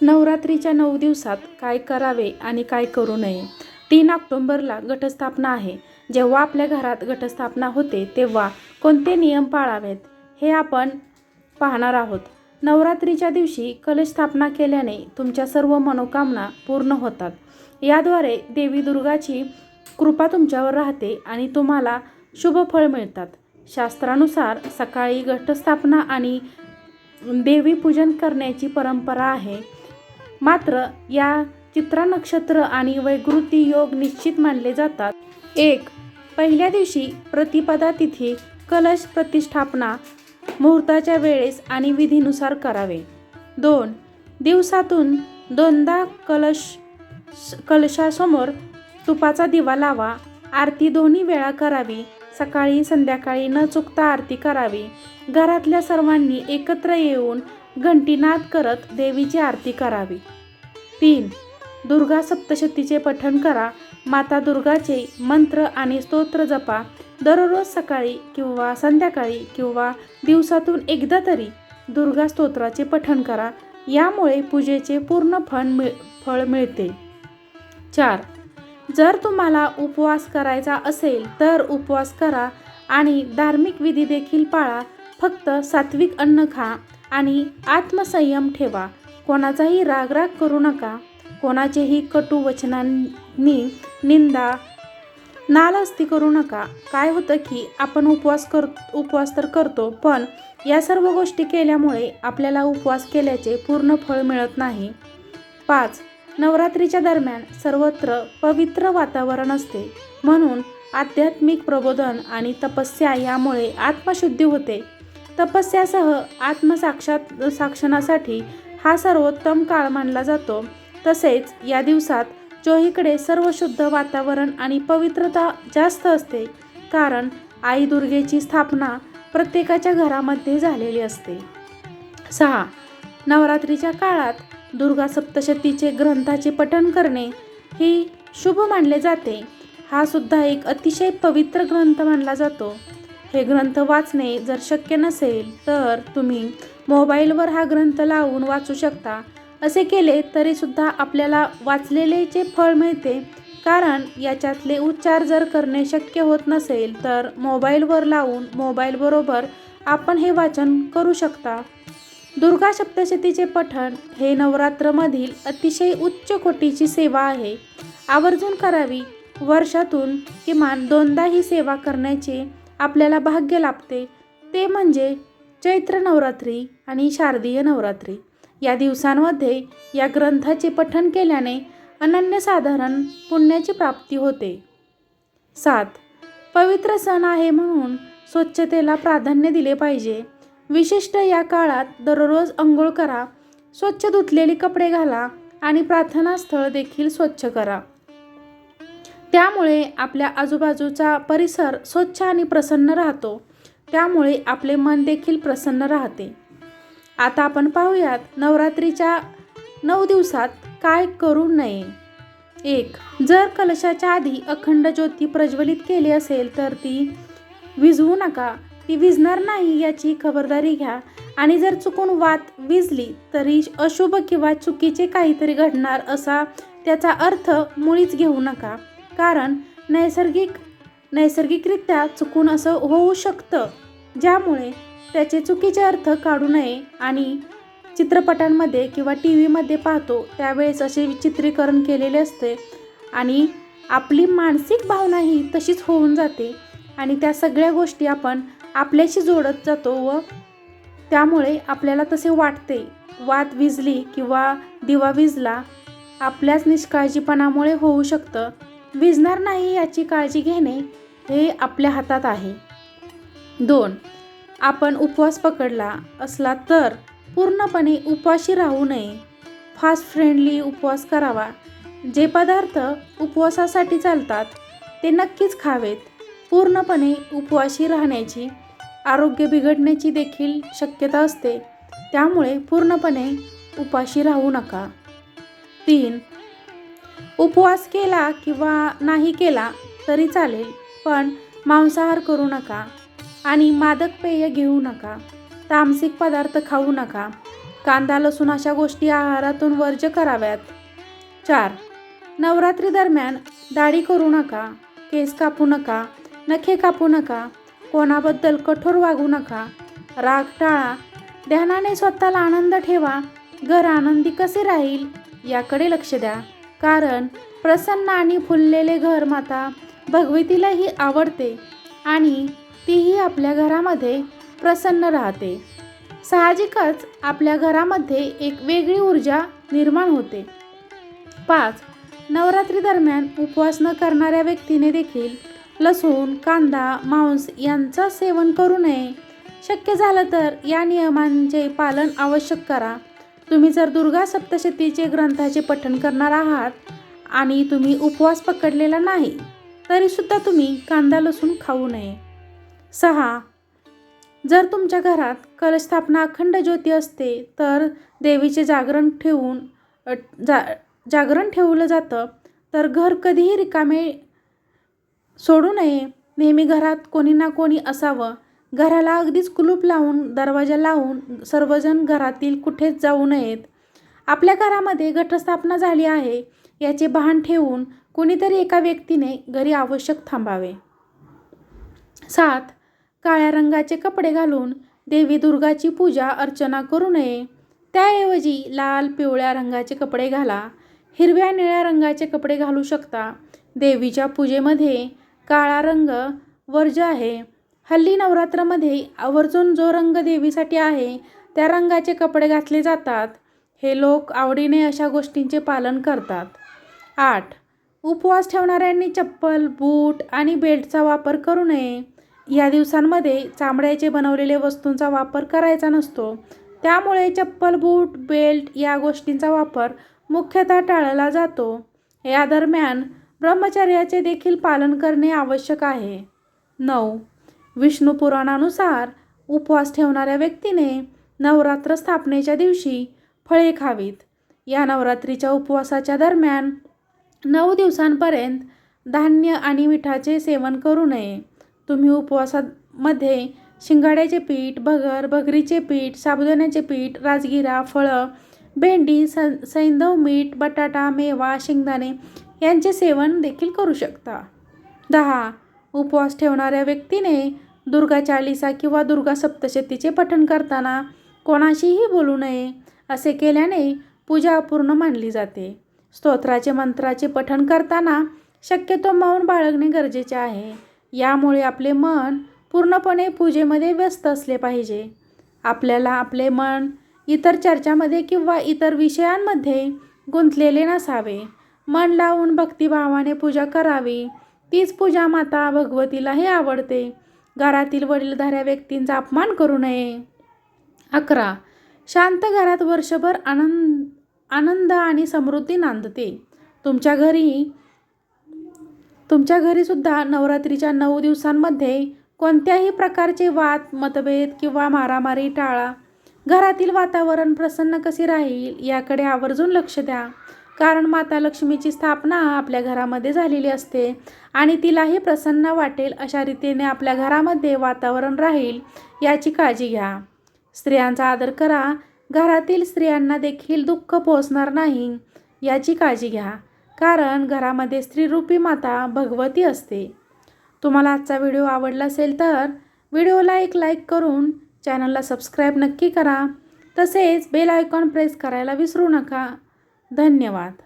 नवरात्रीच्या नऊ दिवसात काय करावे आणि काय करू नये. तीन ऑक्टोंबरला घटस्थापना आहे. जेव्हा आपल्या घरात घटस्थापना होते तेव्हा कोणते नियम पाळावेत हे आपण पाहणार आहोत. नवरात्रीच्या दिवशी कलश स्थापना केल्याने तुमच्या सर्व मनोकामना पूर्ण होतात. याद्वारे देवी दुर्गाची कृपा तुमच्यावर राहते आणि तुम्हाला शुभ फळ मिळतात. शास्त्रानुसार सकाळी घटस्थापना आणि देवी पूजन करण्याची परंपरा आहे. मात्र या चित्रा नक्षत्र आणि वैकृती योग निश्चित मानले जातात. एक पहिल्या दिवशी प्रतिपदा तिथी कलश प्रतिष्ठापना मुहूर्ताच्या वेळेस आणि विधीनुसार करावे. दोन दिवसातून दोनदा कलश कलशासमोर तुपाचा दिवा लावा. आरती दोन्ही वेळा करावी. सकाळी संध्याकाळी न चुकता आरती करावी. घरातल्या सर्वांनी एकत्र येऊन घंटीनाद करत देवीची आरती करावी. तीन दुर्गा सप्तशतीचे पठण करा. माता दुर्गाचे मंत्र आणि स्तोत्र जपा. दररोज सकाळी किंवा संध्याकाळी किंवा दिवसातून एकदा तरी दुर्गा स्तोत्राचे पठण करा. यामुळे पूजेचे पूर्ण फण मिळ फळ मिळते. चार जर तुम्हाला उपवास करायचा असेल तर उपवास करा आणि धार्मिक विधी देखील पाळा. फक्त सात्विक अन्न खा. आणि आत्मसंयम ठेवा. कोणाचाही रागराग करू नका. कोणाचेही कटू वचनांनी निंदा नालस्ती करू नका. काय होतं की आपण उपवास कर उपवास तर करतो पण या सर्व गोष्टी केल्यामुळे आपल्याला उपवास केल्याचे पूर्ण फळ मिळत नाही. पाच नवरात्रीच्या दरम्यान सर्वत्र पवित्र वातावरण असते. म्हणून आध्यात्मिक प्रबोधन आणि तपस्या यामुळे आत्मशुद्धी होते. तपस्यासह आत्मसाक्षात साक्षणासाठी हा सर्वोत्तम काळ मानला जातो. तसेच या दिवसात चोहीकडे सर्व शुद्ध वातावरण आणि पवित्रता जास्त असते कारण आई दुर्गेची स्थापना प्रत्येकाच्या घरामध्ये झालेली असते. सहा. नवरात्रीच्या काळात दुर्गा सप्तशतीचे ग्रंथाचे पठण करणे ही शुभ मानले जाते. हा सुद्धा एक अतिशय पवित्र ग्रंथ मानला जातो. हे ग्रंथ वाचणे जर शक्य नसेल तर तुम्ही मोबाईलवर हा ग्रंथ लावून वाचू शकता. असे केले तरीसुद्धा आपल्याला वाचलेलेचे फळ मिळते कारण याच्यातले उच्चार जर करणे शक्य होत नसेल तर मोबाईलवर लावून मोबाईलबरोबर आपण हे वाचन करू शकता. दुर्गा सप्तशतीचे पठण हे नवरात्रमधील अतिशय उच्च कोटीची सेवा आहे. आवर्जून करावी. वर्षातून किमान दोनदा ही सेवा करण्याचे आपल्याला भाग्य लाभते. ते म्हणजे चैत्र नवरात्री आणि शारदीय नवरात्री. या दिवसांमध्ये या ग्रंथाचे पठण केल्याने अनन्यसाधारण पुण्याची प्राप्ती होते. सात. पवित्र सण आहे म्हणून स्वच्छतेला प्राधान्य दिले पाहिजे. विशिष्ट या काळात दररोज अंघोळ करा स्वच्छ धुतलेले कपडे घाला आणि प्रार्थनास्थळ देखील स्वच्छ करा. त्यामुळे आपल्या आजूबाजूचा परिसर स्वच्छ आणि प्रसन्न राहतो. त्यामुळे आपले मन देखील प्रसन्न राहते. आता आपण पाहूयात नवरात्रीच्या नऊ दिवसात काय करू नये. एक जर कलशाच्या आधी अखंड ज्योती प्रज्वलित केली असेल तर ती विझवू नका. ती विझणार नाही याची खबरदारी घ्या. आणि जर चुकून वात विजली तरी अशुभ किंवा चुकीचे काहीतरी घडणार असा त्याचा अर्थ मुळीच घेऊ नका. कारण नैसर्गिक नैसर्गिकरित्या चुकून असं होऊ शकतं ज्यामुळे त्याचे चुकीचे अर्थ काढू नये आणि चित्रपटांमध्ये किंवा टी व्हीमध्ये पाहतो त्यावेळेस असे चित्रीकरण केलेले असते आणि आपली मानसिक भावनाही तशीच होऊन जाते आणि त्या सगळ्या गोष्टी आपण आपल्याशी जोडत जातो व त्यामुळे आपल्याला तसे वाटते. वात विजली किंवा दिवा विजला आपल्याच निष्काळजीपणामुळे होऊ शकतं. विजणार नाही याची काळजी घेणे हे आपल्या हातात आहे. दोन आपण उपवास पकडला असला तर पूर्णपणे उपवाशी राहू नये. फास्ट फ्रेंडली उपवास करावा. जे पदार्थ उपवासासाठी चालतात ते नक्कीच खावेत. पूर्णपणे उपवाशी राहण्याची आरोग्य बिघडण्याची देखील शक्यता असते. त्यामुळे पूर्णपणे उपाशी राहू नका. तीन उपवास केला किंवा नाही केला तरी चालेल पण मांसाहार करू नका आणि मादक पेय घेऊ नका तामसिक पदार्थ खाऊ नका. कांदा लसूण अशा गोष्टी आहारातून वर्ज्य कराव्यात. चार. नवरात्री दरम्यान दाढी करू नका केस कापू नका नखे कापू नका कोणाबद्दल कठोर वागू नका. राग टाळा. ध्यानाने स्वतःला आनंद ठेवा. घर आनंदी कसे राहील याकडे लक्ष द्या. कारण प्रसन्न आणि फुललेले घर माता भगवतीलाही आवडते आणि तीही आपल्या घरामध्ये प्रसन्न राहते. साहजिकच आपल्या घरामध्ये एक वेगळी ऊर्जा निर्माण होते. पाच नवरात्री दरम्यान उपवास न करणाऱ्या व्यक्तीने देखील लसूण कांदा मांस यांचं सेवन करू नये. शक्य झालं तर या नियमांचे पालन आवश्यक करा. तुम्ही जर दुर्गा सप्तशतीचे ग्रंथाचे पठण करणार आहात आणि तुम्ही उपवास पकडलेला नाही तरीसुद्धा तुम्ही कांदा लसूण खाऊ नये. सहा. जर तुमच्या घरात कलस्थापना अखंड ज्योती असते तर देवीचे जागरण ठेवून जा जागरण ठेवलं जातं तर घर कधीही रिकामे सोडू नये. नेहमी घरात कोणी ना कोणी असावं. घराला अगदीच कुलूप लावून दरवाजा लावून सर्वजण घरातील कुठेच जाऊ नयेत. आपल्या घरामध्ये घटस्थापना झाली आहे याचे भान ठेवून कुणीतरी एका व्यक्तीने घरी आवश्यक थांबावे. सात काळ्या रंगाचे कपडे घालून देवी दुर्गाची पूजा अर्चना करू नये. त्याऐवजी लाल पिवळ्या रंगाचे कपडे घाला. हिरव्या निळ्या रंगाचे कपडे घालू शकता. देवीच्या पूजेमध्ये काळा रंग वर्ज आहे. हल्ली नवरात्रामध्ये आवर्जून जो रंग देवीसाठी आहे त्या रंगाचे कपडे घातले जातात. हे लोक आवडीने अशा गोष्टींचे पालन करतात. आठ. उपवास ठेवणाऱ्यांनी चप्पल बूट आणि बेल्टचा वापर करू नये. या दिवसांमध्ये चामड्याचे बनवलेले वस्तूंचा वापर करायचा नसतो. त्यामुळे चप्पल बूट बेल्ट या गोष्टींचा वापर मुख्यतः टाळला जातो. या दरम्यान ब्रह्मचर्याचे देखील पालन करणे आवश्यक आहे. नऊ. विष्णू पुराणानुसार उपवास ठेवणाऱ्या व्यक्तीने नवरात्र स्थापनेच्या दिवशी फळे खावीत. या नवरात्रीच्या उपवासाच्या दरम्यान नऊ दिवसांपर्यंत धान्य आणि मिठाचे सेवन करू नये. तुम्ही उपवासामध्ये शिंगाड्याचे पीठ भगर भगरीचे पीठ साबुदाण्याचे पीठ राजगिरा फळं भेंडी स सैंधव मीठ बटाटा मेवा शेंगदाणे यांचे सेवन देखील करू शकता. दहा उपवास ठेवणाऱ्या व्यक्तीने दुर्गा चालिसा किंवा दुर्गा सप्तशतीचे पठण करताना कोणाशीही बोलू नये असे केल्याने पूजा अपूर्ण मानली जाते. स्तोत्राचे मंत्राचे पठण करताना शक्यतो मौन बाळगणे गरजेचे आहे. यामुळे आपले मन पूर्णपणे पूजेमध्ये व्यस्त असले पाहिजे. आपल्याला आपले मन इतर चर्चामध्ये किंवा इतर विषयांमध्ये गुंतलेले नसावे. मन लावून भक्तिभावाने पूजा करावी. तीच पूजा माता भगवतीलाही आवडते. घरातील वडीलधाऱ्या व्यक्तींचा अपमान करू नये. अकरा. शांत घरात वर्षभर आनंद आनंद आणि समृद्धी नांदते. तुमच्या घरी तुमच्या घरीसुद्धा नवरात्रीच्या नऊ दिवसांमध्ये कोणत्याही प्रकारचे वाद मतभेद किंवा मारामारी टाळा. घरातील वातावरण प्रसन्न कसे राहील याकडे आवर्जून लक्ष द्या. कारण माता लक्ष्मीची स्थापना आपल्या घरामध्ये झालेली असते आणि तिलाही प्रसन्न वाटेल अशा रीतीने आपल्या घरामध्ये वातावरण राहील याची काळजी घ्या. स्त्रियांचा आदर करा. घरातील स्त्रियांना देखील दुःख पोहोचणार नाही याची काळजी घ्या. कारण घरामध्ये स्त्रीरूपी माता भगवती असते. तुम्हाला आजचा व्हिडिओ आवडला असेल तर व्हिडिओला एक लाईक करून चॅनलला सबस्क्राईब नक्की करा. तसेच बेल आयकॉन प्रेस करायला विसरू नका. धन्यवाद.